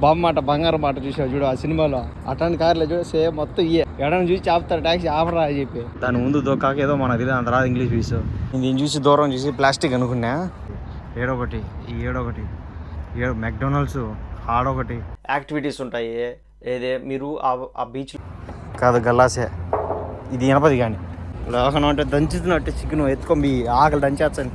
బాబు మాట బంగారం మాట చూసావు చూడు ఆ సినిమాలో. అట్లాంటి కార్లో చూడు సేమ్ మొత్తం ఇయ్యే ఎడని చూసి ఆపుతారు ట్యాక్సీ ఆపరా అని చెప్పి. దాని ముందు దొక్కాక ఏదో మనకు తెలియదు అంత రాదు ఇంగ్లీష్ పీస్ దీన్ని చూసి దూరం చూసి ప్లాస్టిక్ అనుకున్నా. ఏడొకటి ఈ ఏడొకటి. ఏడు మెక్డొనాల్డ్స్ ఆడొకటి. యాక్టివిటీస్ ఉంటాయి. ఏదే మీరు ఆ- ఆ బీచ్ కాదు గల్లాసే. ఇది వినపది కానీ లోకనం అంటే దంచుతున్నట్టు చికెన్ ఎత్తుకొని ఆకలి దంచేస్తాను.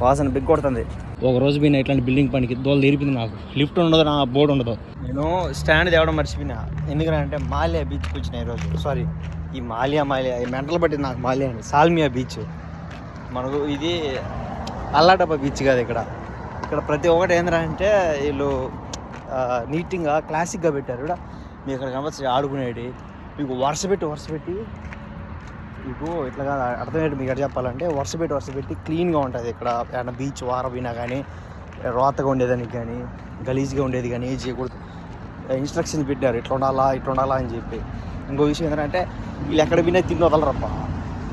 వాసన బిగ్ కొడుతుంది ఒక రోజు పోయినా ఇట్లాంటి బిల్డింగ్ పనికి దోలు తీరిపింది నాకు. లిఫ్ట్ ఉండదు నా బోర్డు ఉండదు. నేను స్టాండ్ తేవడం మర్చిపోయినా. ఎందుకంటే మాలియా బీచ్కి వచ్చిన ఈరోజు. సారీ ఈ మాలియా మాలియా ఈ మెంటలు పట్టింది నాకు మాలియా అని సాల్మియా బీచ్ మనకు ఇది అల్లాటప్ప బీచ్ కాదు ఇక్కడ. ఇక్కడ ప్రతి ఒక్కటి ఏంటంటే వీళ్ళు నీట్గా క్లాసిక్గా పెట్టారు. కూడా మీకు ఇక్కడ కనపచ్చి ఆడుకునేవి మీకు వరుస పెట్టి వరుస పెట్టి మీకు ఇట్లా కాదు అర్థమయ్యేది మీకు ఎట్లా చెప్పాలంటే వరుస పెట్టి వరుస పెట్టి క్లీన్గా ఉంటుంది ఇక్కడ. ఏమైనా బీచ్ వారపోయినా కానీ రోతగా ఉండేదానికి కానీ గలీజ్గా ఉండేది కానీ ఏం చేయకూడదు. ఇన్స్ట్రక్షన్స్ పెట్టారు ఇట్లా ఉండాలా ఇట్లా ఉండాలా అని చెప్పి. ఇంకో విషయం ఏంటంటే వీళ్ళు ఎక్కడ వినే తిండి వదలరప్ప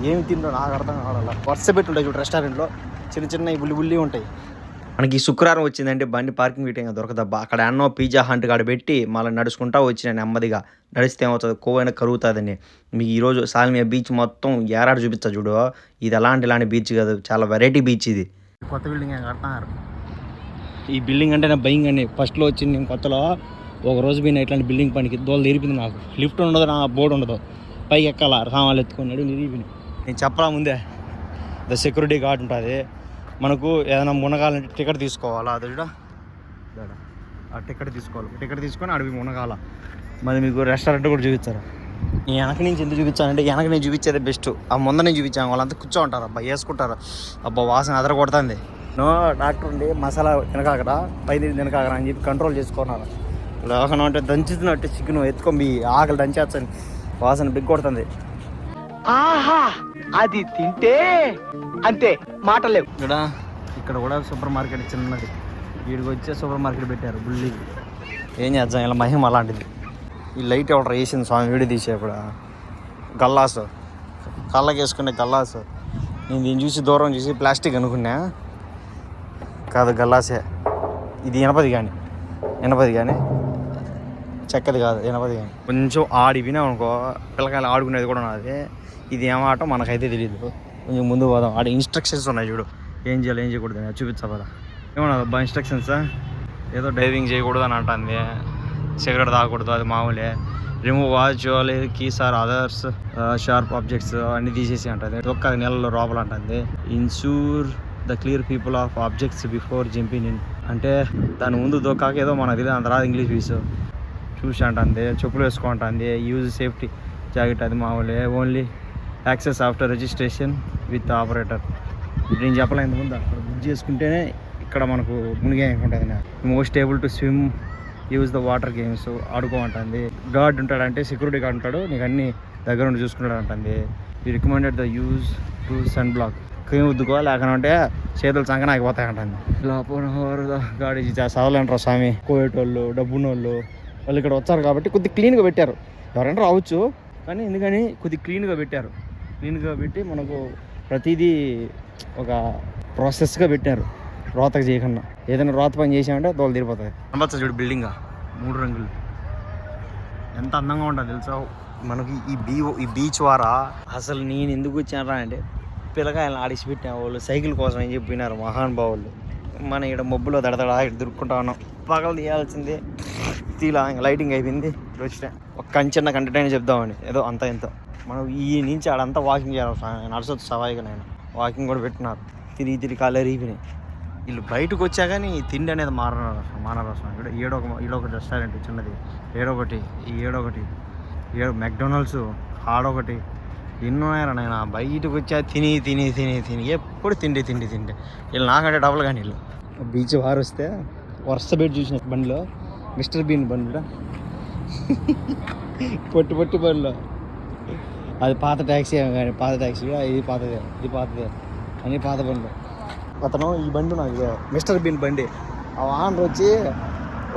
ఏమి తిండో నాకు అర్థం కావాలా వరుస పెట్టి ఉంటాయి చూడు రెస్టారెంట్లో చిన్న చిన్న బుల్లి బుల్లి ఉంటాయి. మనకి శుక్రవారం వచ్చిందంటే బండి పార్కింగ్ పెట్టే దొరకదబ్బా అక్కడ అన్నో పిజ్జా హంట్ కాడ పెట్టి మళ్ళీ నడుచుకుంటా వచ్చిన నెమ్మదిగా. నడిస్తే ఏమవుతుంది? కోవైనా కరుగుతుందని మీకు ఈరోజు సాల్మియా బీచ్ మొత్తం ఏరాడు చూపిస్తా చూడు. ఇది ఎలాంటి ఇలాంటి బీచ్ కాదు. చాలా వెరైటీ బీచ్ ఇది. కొత్త బిల్డింగ్ కడుతున్నారు? ఈ బిల్డింగ్ అంటే నా భయం అండి. ఫస్ట్లో వచ్చింది నేను కొత్తలో. ఒక రోజు పోయిన ఇట్లాంటి బిల్డింగ్ పనికి దోలు తీరిపింది నాకు. లిఫ్ట్ ఉండదు నా బోర్డు ఉండదు. పైకి ఎక్కాల. సామాన్లు ఎత్తుకున్నాడు నిరిపింది నేను చెప్పరా ముందే? ద సెక్యూరిటీ గార్డ్ ఉంటుంది. మనకు ఏదైనా మునగాలంటే టికెట్ తీసుకోవాలా అది చూడ దాడ. ఆ టికెట్ తీసుకోవాలి. టికెట్ తీసుకొని అడవి మునగాల. మరి మీకు రెస్టారెంట్ కూడా చూపిస్తారు ఈ వెనక నుంచి ఎందుకు చూపించానంటే వెనక నేను చూపించేది బెస్ట్ ఆ ముంద నేను చూపించాను వాళ్ళంతా కూర్చో ఉంటారు అబ్బా వేసుకుంటారు అబ్బా వాసన అదర కొడుతుంది నో డాక్టర్ ఉండి మసాలా తినకాకరా పైన తినకాకరా అని చెప్పి కంట్రోల్ చేసుకున్నారు. అంటే దంచుతున్నట్టు చికెన్ ఎత్తుకొని ఆకలి దంచేస్తాను. వాసన బిగ్ కొడుతుంది ఆహా అది తింటే అంతే మాటలేవు. ఇక్కడ ఇక్కడ కూడా సూపర్ మార్కెట్ చిన్నది. వీడికి వచ్చే సూపర్ మార్కెట్ పెట్టారు బుల్లి. ఏం చేద్దాం ఇలా మహిమ అలాంటిది. ఈ లైట్ ఆర్డర్ వేసింది స్వామి వీడియో తీసేప్పుడు గల్లాసు. కళ్ళకేసుకునే గల్లాసు. నేను దీన్ని చూసి దూరం చూసి ప్లాస్టిక్ అనుకున్నా. కాదు గల్లాసే. ఇది ఎనపది కానీ. ఎనపది కానీ. చెక్కది కాదు ఎనపది కానీ. కొంచెం ఆడి వినామనుకో పిల్లకాయలు ఆడుకునేది కూడా ఉన్నది ఇది ఏమాటో మనకైతే తెలియదు కొంచెం ముందు పోదాం. ఆడ ఇన్స్ట్రక్షన్స్ ఉన్నాయి చూడు. ఏం చేయాలి ఏం చేయకూడదు అని చూపించా పదా. ఏమన్నా అబ్బా ఇన్స్ట్రక్షన్స్ ఏదో డైవింగ్ చేయకూడదు అని అంటుంది. సిగరెట్ తాగకూడదు అది మామూలే. రిమూవ్ వాచ్ లేదు keys or others sharp objects అన్ని తీసేసి అంటుంది. ఒక్క నెలలో లోపల అంటుంది. Ensure the clear people of objects before jumping in అంటే దాని ముందు దొక్కాక ఏదో మనకు తెలియదు అంత రాదు ఇంగ్లీష్ పీస్ చూసి అంటుంది చెప్పులు వేసుకుంటుంది యూజ్ సేఫ్టీ జాకెట్ అది మామూలే. Only access after registration with operator. నేను చెప్పలే ముందు అక్కడ బుక్ చేసుకుంటేనే ఇక్కడ మనకు మునిగే ఉంటుంది most able to swim use the water games ఆడుకోమంటుంది. Guard ఉంటాడంటే సెక్యూరిటీ గార్డ్ ఉంటాడు నీకు అన్ని దగ్గర ఉండి చూసుకుంటాడు అంటుంది ఈ recommended the use to sunblock cream ఉద్దుకో లేకుంటే చేతులు సంకన ఆగిపోతాయి అంటుంది లోపల గాడి చదవలేంటారు స్వామి కోవిడ్ వాళ్ళు డబ్బున్నోళ్ళు వాళ్ళు ఇక్కడ వచ్చారు కాబట్టి కొద్ది క్లీన్గా పెట్టారు. ఎవరంటే రావచ్చు కానీ ఎందుకని కొద్ది క్లీన్గా పెట్టారు. క్లీన్గా పెట్టి మనకు ప్రతిదీ ఒక ప్రాసెస్గా పెట్టారు. రోతకు చేయకుండా. ఏదైనా రోత పని చేసామంటే దోలు తీరిపోతుంది కనపచ్చ చూడు బిల్డింగ్ మూడు రంగులు. ఎంత అందంగా ఉంటుంది తెలుసా? మనకి ఈ బీ ఈ బీచ్ వారా? అసలు నేను ఎందుకు వచ్చానరా అంటే పిల్లకాయలను ఆడిసి పెట్టిన వాళ్ళు సైకిల్ కోసం అని చెప్పినారు మహానుభావులు. మన ఇక్కడ మబ్బులో దడదడ ఇక్కడ దొరుకుంటా ఉన్నాం. పగలు తీయాల్సిందే. తీలా లైటింగ్ అయిపోయింది. వచ్చిన. ఒక చిన్న కంటెంట్ అయినా చెప్దామని. ఏదో అంత ఇంత. మనం ఈ నుంచి ఆడంతా వాకింగ్ చేయాలి నడచొచ్చు సవాయిగా నేను. వాకింగ్ కూడా పెట్టినారు. తిరిగి తిరిగి కాలే రీపినాయి వీళ్ళు బయటకు వచ్చా కానీ తిండి అనేది మారనారు మానరు ఇక్కడ ఏడొక ఈడొకటి రెస్టారెంట్ చిన్నది ఏడొకటి ఈ ఏడొకటి ఏడు మెక్డొనాల్డ్స్ ఆడొకటి ఎన్నో నేను బయటకు వచ్చా తిని తిని తిని తిని. ఎప్పుడు తిండి తిండి తిండి. వీళ్ళు నాకంటే డబుల్ కానీ వీళ్ళు బీచ్ వారు వస్తే వరుస బెడ్ చూసిన బండిలో మిస్టర్ బీన్ బండిలో. పొట్టి పొట్టి బండిలో. అది పాత ట్యాక్సీ కానీ పాత ట్యాక్సీ ఇది పాతదే ఇది పాతదే. అని పాత బండ్లు. అతను ఈ బండి నాకు మిస్టర్ బీన్ బండి. ఆ వాహనం వచ్చి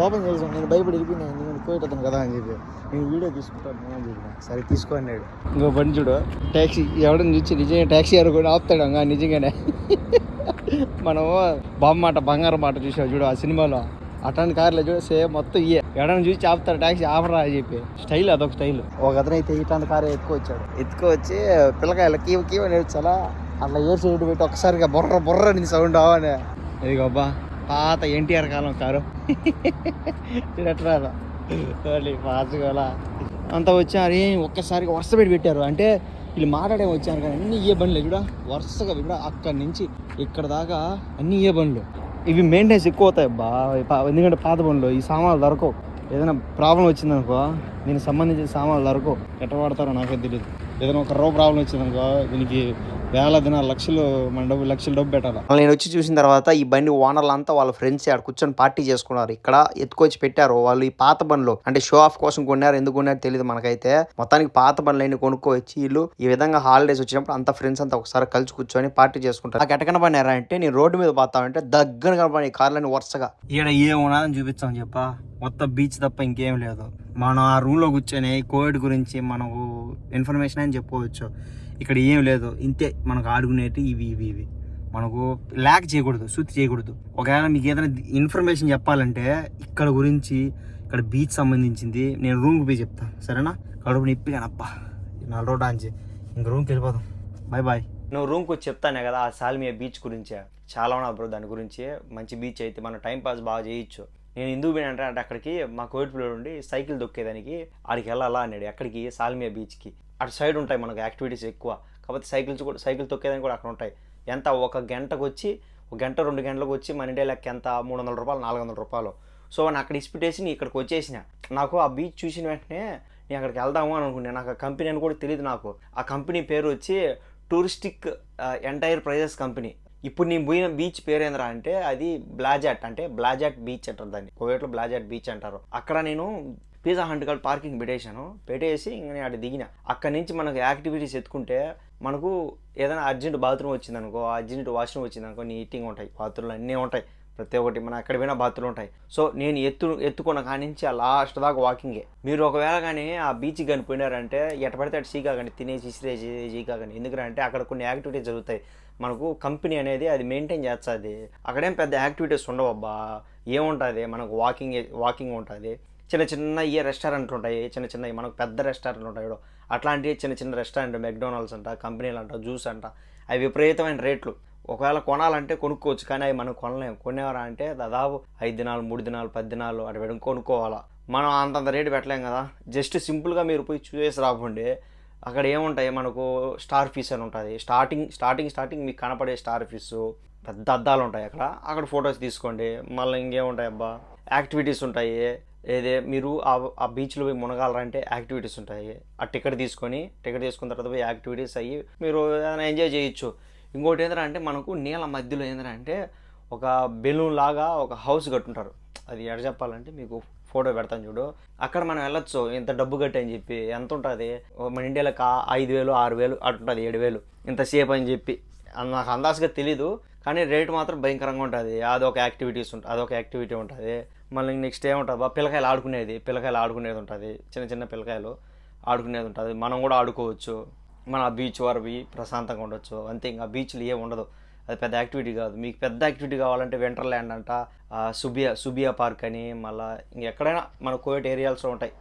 ఓపెన్ చేసాను నేను భయపడి వెళ్ళిపోయినా నేను పోయేటతను కదా అని చెప్పి. నేను వీడియో తీసుకుంటాను అని చెప్పిన. సరే తీసుకో అన్నాడు. ఇంకో బండి చూడు. ట్యాక్సీ ఎవడని చూసి నిజంగా ట్యాక్సీ అనుకుని ఆపుతాడు నిజంగానే. మనము బామ్మ మాట బంగారం మాట చూసావు చూడు ఆ సినిమాలో. అట్లాంటి కార్లు చూసి సేమ్ మొత్తం ఇయ్యే. ఎడని చూసి ఆపుతారు ట్యాక్సీ ఆపరా అని చెప్పి. స్టైల్ అదొక స్టైల్. ఒక అతను అయితే కారు ఎత్తుకొచ్చాడు. ఎత్తుకొచ్చి పిల్లకాయల కీవ కీవ నేర్చాలా? అట్లా ఏర్ సైడ్ పెట్టి ఒకసారిగా బొర్ర బొర్ర అని సౌండ్ అవనే ఇదిగో అబ్బా పాత ఎన్టీఆర్ కాలం కారు ఎట్లా పాచుకోవాలా. అంతా వచ్చారు ఏం ఒక్కసారిగా వరుస పెట్టి పెట్టారు. అంటే వీళ్ళు మాట్లాడే వచ్చారు కానీ అన్ని ఏ బండ్లు ఇక్కడ వరుసగా ఇక్కడ అక్కడి నుంచి ఇక్కడ దాకా అన్ని ఏ బండ్లు. ఇవి మెయింటెనెన్స్ ఎక్కువ అవుతాయి బా ఎందుకంటే పాత పనులు ఈ సామాన్లు దొరకవు. ఏదైనా ప్రాబ్లం వచ్చిందనుకో దీనికి సంబంధించిన సామాన్లు దొరకవు. ఎట్ట వాడతారో నాకే తెలియదు ఏదైనా ఒక రో ప్రాబ్లం వచ్చిందనుకో దీనికి వేల దినాలు లక్షలు మన డబ్బు లక్షలు డబ్బు పెట్టాలి? నేను వచ్చి చూసిన తర్వాత ఈ బండి ఓనర్లు అంతా వాళ్ళ ఫ్రెండ్స్ ఆడ కూర్చొని పార్టీ చేసుకున్నారు. ఇక్కడ ఎత్తుకొచ్చి పెట్టారు వాళ్ళు ఈ పాత బండ్లు. అంటే షో ఆఫ్ కోసం కొన్నారు ఎందుకు కొన్నారు తెలియదు మనకైతే. మొత్తానికి పాత బండ్లు అన్ని కొనుక్కోవచ్చి వీళ్ళు ఈ విధంగా హాలిడేస్ వచ్చినప్పుడు అంత ఫ్రెండ్స్ అంతా ఒకసారి కలిసి కూర్చొని పార్టీ చేసుకుంటారు. నాకు ఎట్ట కనపడినారా అంటే నేను రోడ్డు మీద పోతామంటే దగ్గర కనపడి కార్లని వరుసగా. ఈడ ఏ ఉన్నదని చూపిస్తాం చెప్ప. మొత్తం బీచ్ తప్ప ఇంకేం లేదు. మనం ఆ రూమ్లో కూర్చొని కోవిడ్ గురించి మనకు ఇన్ఫర్మేషన్ అని చెప్పుకోవచ్చు. ఇక్కడ ఏం లేదు. ఇంతే మనకు ఆడుకునేటి ఇవి ఇవి ఇవి. మనకు ల్యాక్ చేయకూడదు శుద్ధి చేయకూడదు. ఒకవేళ మీకు ఏదైనా ఇన్ఫర్మేషన్ చెప్పాలంటే ఇక్కడ గురించి ఇక్కడ బీచ్ సంబంధించింది నేను రూమ్కి పోయి చెప్తాను సరేనా? కడుపు నొప్పి కానప్పా నాలుగు రోడ్ ఆంచి ఇంక రూమ్కి వెళ్ళిపోదాం. బాయ్ బాయ్ నువ్వు రూమ్కి వచ్చి చెప్తానే కదా ఆ సాల్మియా బీచ్ గురించే. చాలా ఉన్నా బ్రో దాని గురించి. మంచి బీచ్ అయితే మనం టైం పాస్ బాగా చేయొచ్చు. నేను ఎందుకు పోయినా అంటే అక్కడికి మా కోవిడ్ పిల్లలు ఉండి సైకిల్ దొక్కేదానికి ఆడికి వెళ్ళాలా అన్నాడు. ఎక్కడికి? సాల్మియా బీచ్కి అటు సైడ్ ఉంటాయి మనకు యాక్టివిటీస్ ఎక్కువ. కాకపోతే సైకిల్స్ కూడా సైకిల్ తొక్కేదానికి కూడా అక్కడ ఉంటాయి. ఎంత? ఒక గంటకు వచ్చి ఒక గంట రెండు గంటలకు వచ్చి మన ఇండియా లెక్క ఎంత? మూడు వందల రూపాయలు నాలుగు వందల రూపాయలు. సో నేను అక్కడ ఇస్పిటేసి ఇక్కడికి వచ్చేసిన. నాకు ఆ బీచ్ చూసిన వెంటనే నేను అక్కడికి వెళ్దాము అని అనుకున్నాను. నాకు ఆ కంపెనీ అని కూడా తెలియదు నాకు. ఆ కంపెనీ పేరు వచ్చి టూరిస్టిక్ ఎంటైర్ ప్రైజెస్ కంపెనీ. ఇప్పుడు నేను పోయిన బీచ్ పేరేంద్రా అంటే అది బ్లాజాట్ అంటే బ్లాజాట్ బీచ్ అంటారు దాన్ని. కోవేట్లో బ్లాజాట్ బీచ్ అంటారు. అక్కడ నేను పిజ్జా హంట్ కాడ పార్కింగ్ పెట్టేశాను. పెట్టేసి ఇంకా నేను అక్కడ దిగిన. అక్కడి నుంచి మనకు యాక్టివిటీస్ ఎత్తుకుంటే మనకు ఏదైనా అర్జెంట్ బాత్రూమ్ వచ్చిందనుకో అర్జెంట్ వాష్రూమ్ వచ్చిందనుకో నీటింగ్ ఉంటాయి. బాత్రూమ్లు అన్నీ ఉంటాయి. ప్రతి ఒక్కటి మన ఎక్కడ పోయినా బాత్రూమ్ ఉంటాయి. సో నేను ఎత్తు ఎత్తుకున్న కాడి నుంచి ఆ లాస్ట్ దాకా వాకింగే మీరు ఒకవేళ కానీ ఆ బీచ్ కానీ పోయినారంటే ఎట పడితే అటు సీకా కానీ తినేసి ఇసిరేసి సీకా కానీ. ఎందుకంటే అక్కడ కొన్ని యాక్టివిటీస్ జరుగుతాయి. మనకు కంపెనీ అనేది అది మెయింటైన్ చేస్తుంది. అక్కడేం పెద్ద యాక్టివిటీస్ ఉండవు అబ్బా ఏముంటుంది? మనకు వాకింగ్ వాకింగ్ ఉంటుంది. చిన్న చిన్న ఏ రెస్టారెంట్లు ఉంటాయి. చిన్న చిన్న మనకు పెద్ద రెస్టారెంట్లు ఉంటాయి అట్లాంటి చిన్న చిన్న రెస్టారెంట్ మెక్డొనాల్డ్స్ అంట కంపెనీలు అంట జ్యూస్ అంట అవి విపరీతమైన రేట్లు. ఒకవేళ కొనాలంటే కొనుక్కోవచ్చు కానీ అవి మనం కొనలేము. కొనేవారా అంటే దాదాపు ఐదు దినాలు మూడు దినాలు పది దినాలు అటు పెట్టి కొనుక్కోవాలా. మనం అంతంత రేటు పెట్టలేం కదా. జస్ట్ సింపుల్గా మీరు పోయి చూసేసి రాకుండా అక్కడ ఏముంటాయి? మనకు స్టార్ ఫీస్ అని ఉంటుంది. స్టార్టింగ్ స్టార్టింగ్ స్టార్టింగ్ మీకు కనపడే స్టార్ ఫీస్. పెద్ద అద్దాలు ఉంటాయి అక్కడ. అక్కడ ఫొటోస్ తీసుకోండి. మళ్ళీ ఇంకేముంటాయి అబ్బా? యాక్టివిటీస్ ఉంటాయి. ఏదే మీరు ఆ ఆ బీచ్లో పోయి మునగాలంటే యాక్టివిటీస్ ఉంటాయి. ఆ టికెట్ తీసుకొని టికెట్ తీసుకున్న తర్వాత పోయి యాక్టివిటీస్ అయ్యి మీరు ఏదైనా ఎంజాయ్ చేయొచ్చు. ఇంకోటి ఏంటంటే అంటే మనకు నీళ్ళ మధ్యలో ఏంటంటే ఒక బెలూన్ లాగా ఒక హౌస్ కట్టుంటారు. అది ఎడ చెప్పాలంటే మీకు ఫోటో పెడతాను చూడు. అక్కడ మనం వెళ్ళొచ్చు. ఇంత డబ్బు కట్టి అని చెప్పి. ఎంత ఉంటుంది? మన ఇండియాలో కా ఐదు వేలు ఆరు వేలు అటు ఉంటుంది ఏడు వేలు. ఇంతసేపు అని చెప్పి. నాకు అందాజుగా తెలీదు కానీ రేటు మాత్రం భయంకరంగా ఉంటుంది. అదొక యాక్టివిటీస్ ఉంటుంది అదొక యాక్టివిటీ ఉంటుంది. మళ్ళీ నెక్స్ట్ ఏముంటుంది? బా పిల్లకాయలు ఆడుకునేది పిల్లకాయలు ఆడుకునేది ఉంటుంది. చిన్న చిన్న పిల్లకాయలు ఆడుకునేది ఉంటుంది. మనం కూడా ఆడుకోవచ్చు. మన బీచ్ వరకు ప్రశాంతంగా ఉండొచ్చు. అంతే ఇంకా బీచ్లు ఏం ఉండదు. అది పెద్ద యాక్టివిటీ కాదు. మీకు పెద్ద యాక్టివిటీ కావాలంటే వింటర్ ల్యాండ్ అంట సుబియా సుబియా పార్క్ అని మళ్ళీ ఇంకెక్కడైనా మన కోవిడ్ ఏరియాస్లో ఉంటాయి.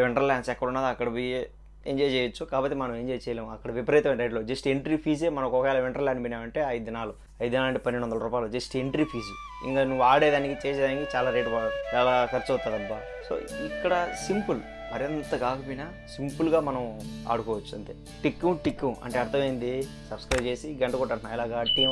వింటర్ ల్యాండ్స్ ఎక్కడ ఉన్నదో అక్కడ పోయి ఎంజాయ్ చేయొచ్చు. కాకపోతే మనం ఎంజాయ్ చేయలేము. అక్కడ విపరీతమైన రేట్లో జస్ట్ ఎంట్రీ ఫీజే మనకు ఒకవేళ వెంటర్ ల్యాండ్ పోయినామంటే ఐదు దినాలు ఐదు దినాలు అంటే పన్నెండు వందల రూపాయలు. జస్ట్ ఎంట్రీ ఫీజు ఇంకా నువ్వు ఆడేదానికి చేసేదానికి చాలా రేటు చాలా ఖర్చు అవుతుంది అబ్బా. సో ఇక్కడ సింపుల్ మరింత కాకపోయినా సింపుల్గా మనం ఆడుకోవచ్చు అంతే. టిక్కు టిక్కు. అంటే అర్థమైంది? సబ్స్క్రైబ్ చేసి గంట కొట్టండి ఇలాగా టీం